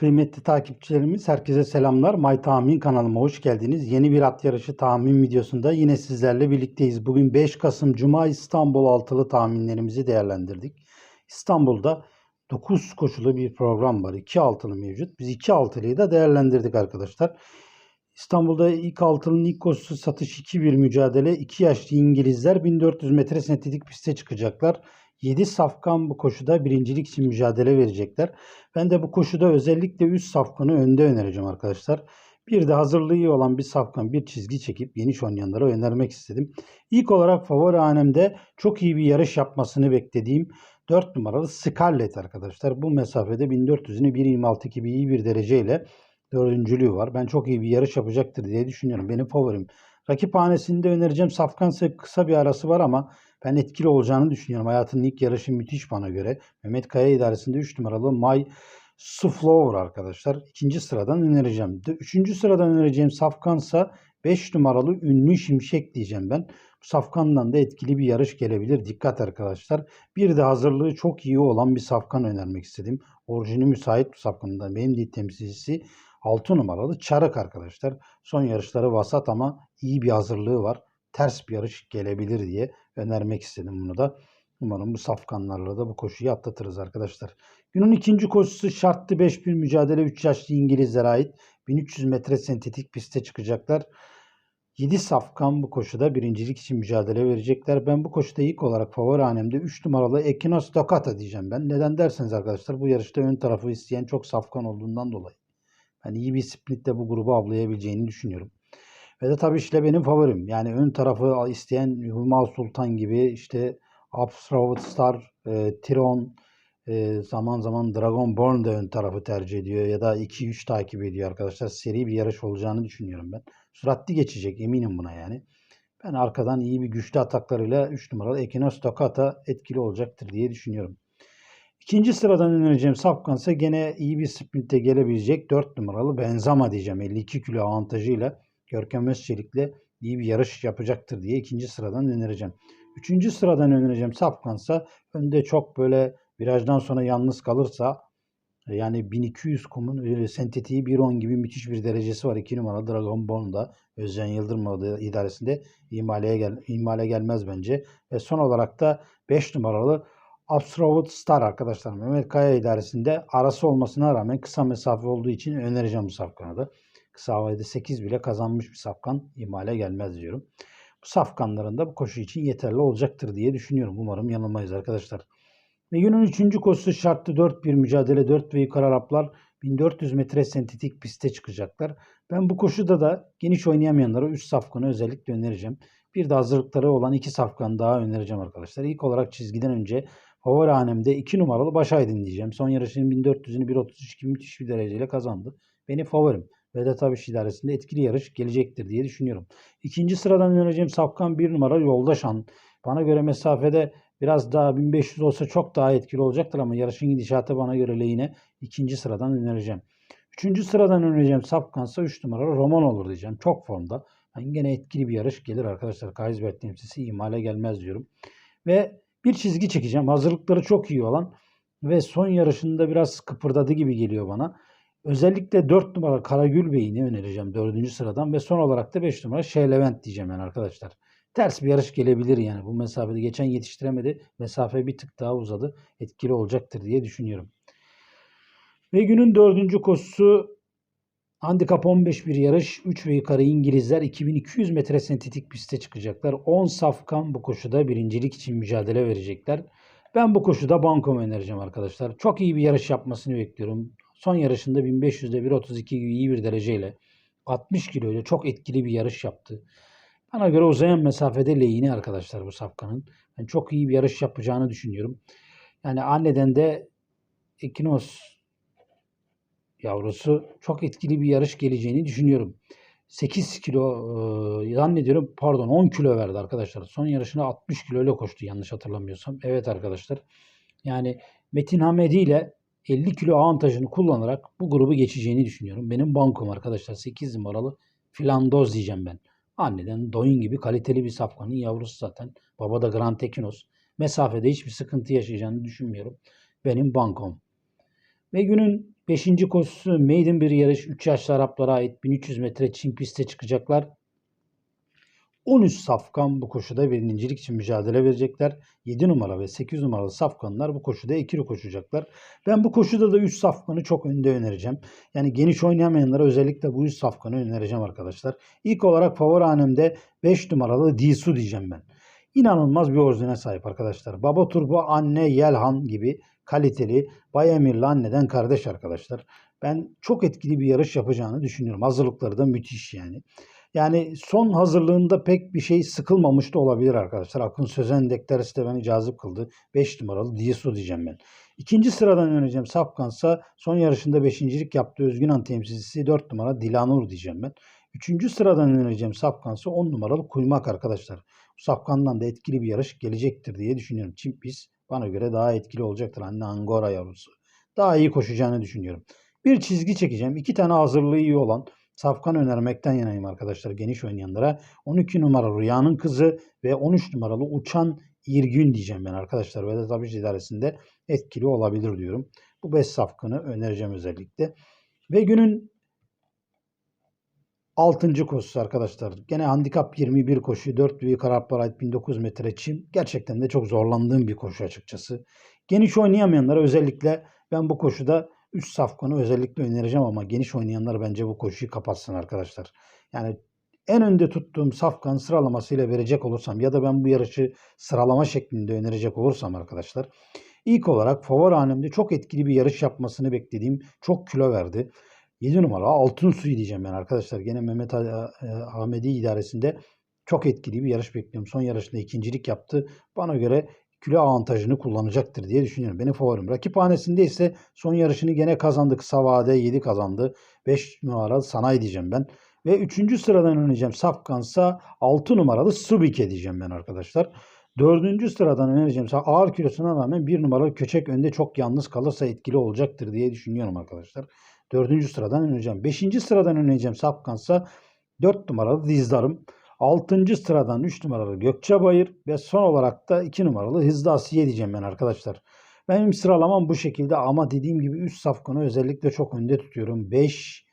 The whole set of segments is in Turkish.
Kıymetli takipçilerimiz herkese selamlar. May Tahmin kanalıma hoş geldiniz. Yeni bir at yarışı tahmin videosunda yine sizlerle birlikteyiz. Bugün 5 Kasım Cuma İstanbul altılı tahminlerimizi değerlendirdik. İstanbul'da 9 koşulu bir program var. 2 altılı mevcut. Biz 2 altılıyı da değerlendirdik arkadaşlar. İstanbul'da ilk altının ilk koşusu satış 2-1 mücadele. 2 yaşlı İngilizler 1400 metre sentetik piste çıkacaklar. 7 safkan bu koşuda birincilik için mücadele verecekler. Ben de bu koşuda özellikle üst safkanı önde önereceğim arkadaşlar. Bir de hazırlığı iyi olan bir safkan bir çizgi çekip geniş oynayanlara önermek istedim. İlk olarak favori hanemde çok iyi bir yarış yapmasını beklediğim 4 numaralı Scarlett arkadaşlar. Bu mesafede 1400'ünü 1.26 gibi iyi bir dereceyle dördüncülüğü var. Ben çok iyi bir yarış yapacaktır diye düşünüyorum. Benim favorim. Rakip hanesinde önereceğim Safkan kısa bir arası var ama ben etkili olacağını düşünüyorum. Hayatının ilk yarışı müthiş bana göre. Mehmet Kaya idaresinde 3 numaralı May Suflower arkadaşlar. İkinci sıradan önereceğim. Üçüncü sıradan önereceğim Safkansa 5 numaralı Ünlü Şimşek diyeceğim ben. Bu Safkan'dan da etkili bir yarış gelebilir. Dikkat arkadaşlar. Bir de hazırlığı çok iyi olan bir Safkan önermek istedim. Orijini müsait Safkan'dan. Benim değil temsilcisi 6 numaralı Çarık arkadaşlar. Son yarışları vasat ama iyi bir hazırlığı var. Ters bir yarış gelebilir diye önermek istedim bunu da. Umarım bu safkanlarla da bu koşuyu atlatırız arkadaşlar. Günün ikinci koşusu şartlı 5-1 mücadele 3 yaşlı İngilizlere ait. 1300 metre sentetik piste çıkacaklar. 7 safkan bu koşuda birincilik için mücadele verecekler. Ben bu koşuda ilk olarak favori hanemde 3 numaralı Ekinos Dokata diyeceğim ben. Neden derseniz arkadaşlar bu yarışta ön tarafı isteyen çok safkan olduğundan dolayı. Ben iyi bir splitle bu grubu avlayabileceğini düşünüyorum. Ve de tabii işte benim favorim. Yani ön tarafı isteyen Hüma Sultan gibi işte Abstravet Star, e, Tiron, e, zaman zaman Dragonborn da ön tarafı tercih ediyor ya da 2-3 takip ediyor arkadaşlar. Seri bir yarış olacağını düşünüyorum ben. Süratli geçecek eminim buna yani. Ben arkadan iyi bir güçlü ataklarıyla 3 numaralı Ekinos Tokata etkili olacaktır diye düşünüyorum. İkinci sıradan önereceğim Safkan ise gene iyi bir sprintte gelebilecek 4 numaralı Benzama diyeceğim. 52 kilo avantajıyla Görkem Özçelik'le iyi bir yarış yapacaktır diye ikinci sıradan önereceğim. Üçüncü sıradan önereceğim Safkan'sa önde çok böyle virajdan sonra yalnız kalırsa yani 1200 kumun e, sentetiği 1.10 gibi müthiş bir derecesi var. 2 numaralı Dragon Ball'da Özcan Yıldırım idaresinde imale, gel, imale gelmez bence. Ve son olarak da 5 numaralı Absolute Star arkadaşlar Mehmet Kaya idaresinde arası olmasına rağmen kısa mesafe olduğu için önereceğim bu safkanı da. Kısa havayda 8 bile kazanmış bir safkan imale gelmez diyorum. Bu safkanların da bu koşu için yeterli olacaktır diye düşünüyorum. Umarım yanılmayız arkadaşlar. Ve günün 3. koşusu şartlı 4-1 mücadele 4 ve yukarı Araplar 1400 metre sentetik piste çıkacaklar. Ben bu koşuda da geniş oynayamayanlara 3 safkanı özellikle önereceğim. Bir de hazırlıkları olan 2 safkan daha önereceğim arkadaşlar. İlk olarak çizgiden önce favori hanemde 2 numaralı Başaydın diyeceğim. Son yarışının 1400'ünü 1.33 gibi müthiş bir dereceyle kazandı. Benim favorim. Vedat Abiş idaresinde etkili yarış gelecektir diye düşünüyorum. İkinci sıradan önereceğim Safkan bir numara Yoldaşan. Bana göre mesafede biraz daha 1500 olsa çok daha etkili olacaktır ama yarışın gidişatı bana göre lehine ikinci sıradan önereceğim. Üçüncü sıradan önereceğim Safkan'sa 3 numara Roman olur diyeceğim. Çok formda. Yani gene etkili bir yarış gelir arkadaşlar. Kaysbert temsilcisi imale gelmez diyorum. Ve bir çizgi çekeceğim. Hazırlıkları çok iyi olan ve son yarışında biraz kıpırdadı gibi geliyor bana. Özellikle 4 numara Karagül Bey'ini önereceğim 4. sıradan ve son olarak da 5 numara Şeylevent diyeceğim yani arkadaşlar. Ters bir yarış gelebilir yani bu mesafede. Geçen yetiştiremedi. Mesafe bir tık daha uzadı. Etkili olacaktır diye düşünüyorum. Ve günün dördüncü koşusu handikap 15 bir yarış. 3 ve yukarı İngilizler 2200 metre sentetik piste çıkacaklar. 10 safkan bu koşuda birincilik için mücadele verecekler. Ben bu koşuda bankom önereceğim arkadaşlar. Çok iyi bir yarış yapmasını bekliyorum. Son yarışında 1500'de 1.32 gibi iyi bir dereceyle 60 kiloyla çok etkili bir yarış yaptı. Bana göre uzayan mesafede lehine arkadaşlar bu Safkan'ın. Ben çok iyi bir yarış yapacağını düşünüyorum. Yani anneden de Ekinos yavrusu çok etkili bir yarış geleceğini düşünüyorum. 8 kilo e, zannediyorum pardon 10 kilo verdi arkadaşlar. Son yarışına 60 kilo ile koştu yanlış hatırlamıyorsam. Evet arkadaşlar. Yani Metin Hamedi ile 50 kilo avantajını kullanarak bu grubu geçeceğini düşünüyorum. Benim bankom arkadaşlar 8 numaralı Filandoz diyeceğim ben. Anneden doyun gibi kaliteli bir safkanın yavrusu zaten. Baba da Grand Ekinos. Mesafede hiçbir sıkıntı yaşayacağını düşünmüyorum. Benim bankom. Ve günün 5. koşusu maiden bir yarış. 3 yaşlı Araplara ait 1300 metre çim pistte çıkacaklar. 13 safkan bu koşuda birincilik için mücadele verecekler. 7 numara ve 8 numaralı safkanlar bu koşuda ikili koşacaklar. Ben bu koşuda da 3 safkanı çok önde önereceğim. Yani geniş oynayamayanlara özellikle bu 3 safkanı önereceğim arkadaşlar. İlk olarak favori hanemde 5 numaralı Disu diyeceğim ben. İnanılmaz bir orijine sahip arkadaşlar. Baba Turbo, anne Yelhan gibi kaliteli Bay Emir'le anneden kardeş arkadaşlar. Ben çok etkili bir yarış yapacağını düşünüyorum. Hazırlıkları da müthiş yani. Yani son hazırlığında pek bir şey sıkılmamış da olabilir arkadaşlar. Akın Sözen deklarası da beni cazip kıldı. 5 numaralı Diyesu diyeceğim ben. İkinci sıradan önereceğim Safkansa son yarışında beşincilik yaptığı Özgünan temsilcisi 4 numara Dilanur diyeceğim ben. Üçüncü sıradan önereceğim Safkansa 10 numaralı Kuymak arkadaşlar. Safkan'dan da etkili bir yarış gelecektir diye düşünüyorum. Çimpis bana göre daha etkili olacaktır. Anne Angora yavrusu. Daha iyi koşacağını düşünüyorum. Bir çizgi çekeceğim. İki tane hazırlığı iyi olan Safkan önermekten yanayım arkadaşlar geniş oynayanlara. 12 numara Rüya'nın kızı ve 13 numaralı Uçan İrgün diyeceğim ben arkadaşlar. Vedat Abici idaresinde etkili olabilir diyorum. Bu 5 safkanı önereceğim özellikle. Ve günün 6. koşusu arkadaşlar. Gene handikap 21 koşu. 4 büyük Araplara ait 1900 metre çim. Gerçekten de çok zorlandığım bir koşu açıkçası. Geniş oynayamayanlara özellikle ben bu koşuda 3 safkanı özellikle önereceğim ama geniş oynayanlar bence bu koşuyu kapatsın arkadaşlar. Yani en önde tuttuğum safkan sıralamasıyla verecek olursam ya da ben bu yarışı sıralama şeklinde önerecek olursam arkadaşlar. İlk olarak favori hanemde çok etkili bir yarış yapmasını beklediğim çok kilo verdi. 7 numara altın suyu diyeceğim ben arkadaşlar. Gene Mehmet Ahmedi idaresinde çok etkili bir yarış bekliyorum. Son yarışında ikincilik yaptı. Bana göre kilo avantajını kullanacaktır diye düşünüyorum. Benim favorim. Rakip hanesinde ise son yarışını gene kazandı. Kısa vade 7 kazandı. 5 numaralı sanayi diyeceğim ben. Ve 3. sıradan önereceğim Safkansa 6 numaralı Subike diyeceğim ben arkadaşlar. Dördüncü sıradan önereceğim ağır kilosuna rağmen bir numaralı köçek önde çok yalnız kalırsa etkili olacaktır diye düşünüyorum arkadaşlar. Dördüncü sıradan önereceğim. Beşinci sıradan önereceğim Safkansa dört numaralı dizdarım. 6. sıradan 3 numaralı Gökçebayır ve son olarak da 2 numaralı Hızlı Asiye diyeceğim ben arkadaşlar. Benim sıralamam bu şekilde ama dediğim gibi üst safkanı özellikle çok önde tutuyorum. 5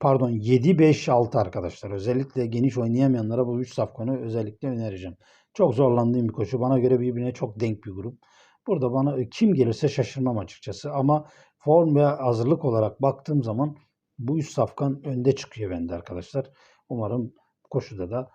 pardon 7 5 6 arkadaşlar. Özellikle geniş oynayamayanlara bu üst safkanı özellikle önereceğim. Çok zorlandığım bir koşu. Bana göre birbirine çok denk bir grup. Burada bana kim gelirse şaşırmam açıkçası ama form ve hazırlık olarak baktığım zaman bu üst safkan önde çıkıyor bende arkadaşlar. Umarım koşuda da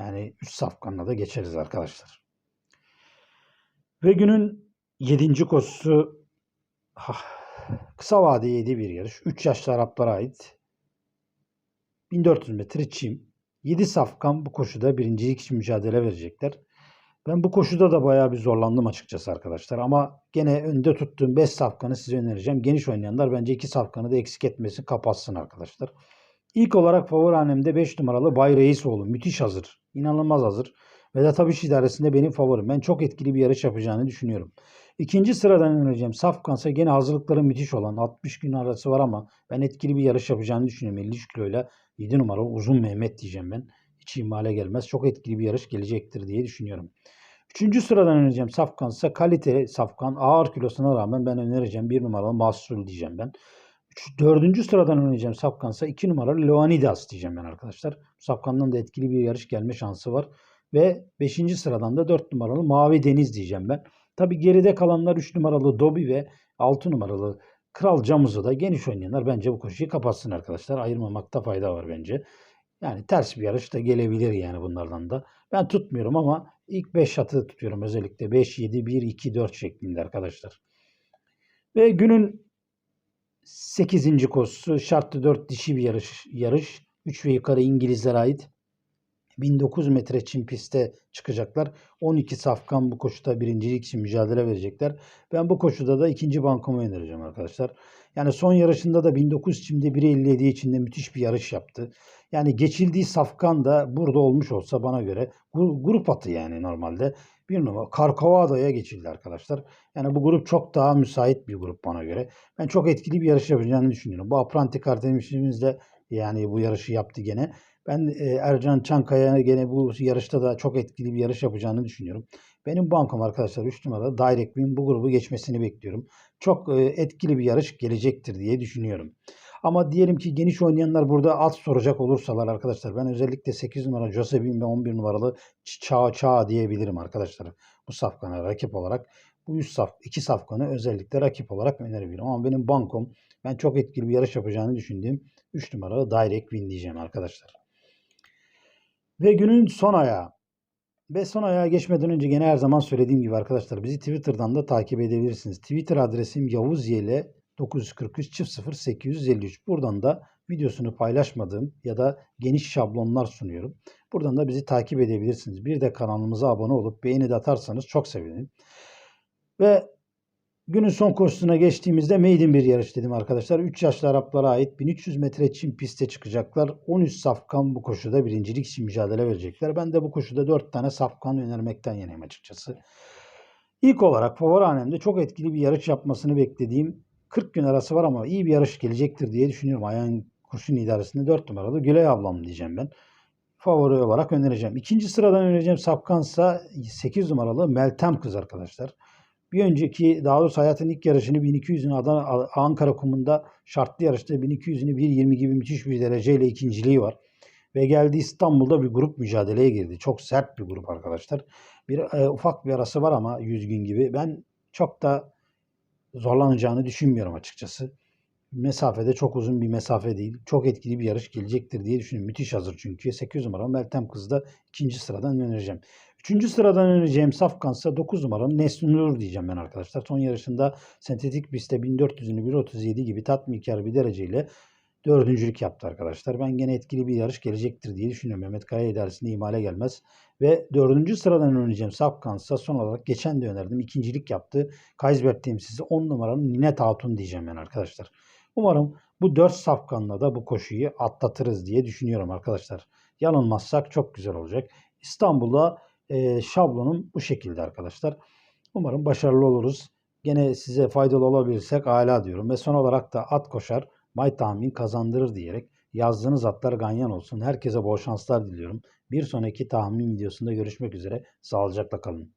yani üst safkanla da geçeriz arkadaşlar. Ve günün 7. koşusu kısa vade 7 bir yarış. 3 yaşlı Araplara ait 1400 metre çim. 7 safkan bu koşuda birincilik için mücadele verecekler. Ben bu koşuda da bayağı bir zorlandım açıkçası arkadaşlar. Ama gene önde tuttuğum 5 safkanı size önereceğim. Geniş oynayanlar bence 2 safkanı da eksik etmesin kapatsın arkadaşlar. İlk olarak favori hanemde 5 numaralı Bay Reisoğlu. Müthiş hazır. İnanılmaz hazır. Vedat Abiş idaresinde benim favorim. Ben çok etkili bir yarış yapacağını düşünüyorum. İkinci sıradan önereceğim. Safkansa gene hazırlıkları müthiş olan 60 gün arası var ama ben etkili bir yarış yapacağını düşünüyorum. 53 kiloyla 7 numara uzun Mehmet diyeceğim ben. Hiç ihmale gelmez. Çok etkili bir yarış gelecektir diye düşünüyorum. Üçüncü sıradan önereceğim Safkansa kaliteli Safkan ağır kilosuna rağmen ben önereceğim. Bir numaralı Mahsul diyeceğim ben. Üç, dördüncü sıradan oynayacağım Safkan'sa 2 numaralı Leonidas diyeceğim ben arkadaşlar. Safkan'dan da etkili bir yarış gelme şansı var. Ve 5. sıradan da 4 numaralı Mavi Deniz diyeceğim ben. Tabi geride kalanlar 3 numaralı Dobi ve 6 numaralı Kral Camuz'u da geniş oynayanlar bence bu koşuyu kapatsın arkadaşlar. Ayırmamakta fayda var bence. Yani ters bir yarış da gelebilir yani bunlardan da. Ben tutmuyorum ama ilk 5 şatı tutuyorum özellikle. 5, 7, 1, 2, 4 şeklinde arkadaşlar. Ve günün 8. koşusu şartlı 4 dişi bir yarış. yarış. 3 ve yukarı İngilizlere ait. 1900 metre çim pistte çıkacaklar. 12 safkan bu koşuda birincilik için mücadele verecekler. Ben bu koşuda da ikinci bankomu önereceğim arkadaşlar. Yani son yarışında da 1900 çimde 1.57 içinde müthiş bir yarış yaptı. Yani geçildiği safkan da burada olmuş olsa bana göre grup atı yani normalde. Bir numara Karkovada'ya geçildi arkadaşlar. Yani bu grup çok daha müsait bir grup bana göre. Ben çok etkili bir yarış yapacağını düşünüyorum. Bu Apranti kardeşimiz de yani bu yarışı yaptı gene. Ben e, Ercan Çankaya gene bu yarışta da çok etkili bir yarış yapacağını düşünüyorum. Benim bankom arkadaşlar 3 numarada Direct Win bu grubu geçmesini bekliyorum. Çok e, etkili bir yarış gelecektir diye düşünüyorum. Ama diyelim ki geniş oynayanlar burada at soracak olursalar arkadaşlar ben özellikle 8 numara Josepin ve 11 numaralı Çağ Çağ diyebilirim arkadaşlar. Bu safkana rakip olarak bu üç saf, iki safkanı özellikle rakip olarak önerebilirim. Ama benim bankom ben çok etkili bir yarış yapacağını düşündüğüm 3 numaralı Direct Win diyeceğim arkadaşlar. Ve günün son ayağı. Ve son ayağa geçmeden önce gene her zaman söylediğim gibi arkadaşlar bizi Twitter'dan da takip edebilirsiniz. Twitter adresim Yavuz Yele 943 0 853. Buradan da videosunu paylaşmadığım ya da geniş şablonlar sunuyorum. Buradan da bizi takip edebilirsiniz. Bir de kanalımıza abone olup beğeni de atarsanız çok sevinirim. Ve günün son koşusuna geçtiğimizde maiden bir yarış dedim arkadaşlar. 3 yaşlı Araplara ait 1300 metre çim piste çıkacaklar. 13 safkan bu koşuda birincilik için mücadele verecekler. Ben de bu koşuda 4 tane safkan önermekten yanayım açıkçası. İlk olarak favori çok etkili bir yarış yapmasını beklediğim 40 gün arası var ama iyi bir yarış gelecektir diye düşünüyorum. Ayağın kurşun idaresinde 4 numaralı Güley ablam diyeceğim ben. Favori olarak önereceğim. İkinci sıradan önereceğim Safkansa 8 numaralı Meltem kız arkadaşlar. Bir önceki daha doğrusu hayatın ilk yarışını 1200'ünü Adana, Ankara kumunda şartlı yarışta 1200'ünü 1.20 gibi müthiş bir dereceyle ikinciliği var. Ve geldi İstanbul'da bir grup mücadeleye girdi. Çok sert bir grup arkadaşlar. Bir e, ufak bir arası var ama 100 gün gibi. Ben çok da zorlanacağını düşünmüyorum açıkçası. Mesafede çok uzun bir mesafe değil. Çok etkili bir yarış gelecektir diye düşünüyorum. Müthiş hazır çünkü. 8 numara Meltem Kız da ikinci sıradan önereceğim. Üçüncü sıradan önereceğim Safkan'sa 9 numaranın Nesli Nur diyeceğim ben arkadaşlar. Son yarışında sentetik pistte 1400'ünü 1.37 gibi tatminkar bir dereceyle dördüncülük yaptı arkadaşlar. Ben gene etkili bir yarış gelecektir diye düşünüyorum. Mehmet Kaya idaresinde ihmale gelmez. Ve dördüncü sıradan önereceğim Safkan'sa son olarak geçen de önerdim. ikincilik yaptı. Kaysberg temsilcisi 10 numaranın Ninet Hatun diyeceğim ben arkadaşlar. Umarım bu 4 safkanla da bu koşuyu atlatırız diye düşünüyorum arkadaşlar. Yanılmazsak çok güzel olacak. İstanbul'da şablonum bu şekilde arkadaşlar. Umarım başarılı oluruz. Gene size faydalı olabilirsek hala diyorum. Ve son olarak da at koşar, may tahmin kazandırır diyerek yazdığınız atlar ganyan olsun. Herkese bol şanslar diliyorum. Bir sonraki tahmin videosunda görüşmek üzere. Sağlıcakla kalın.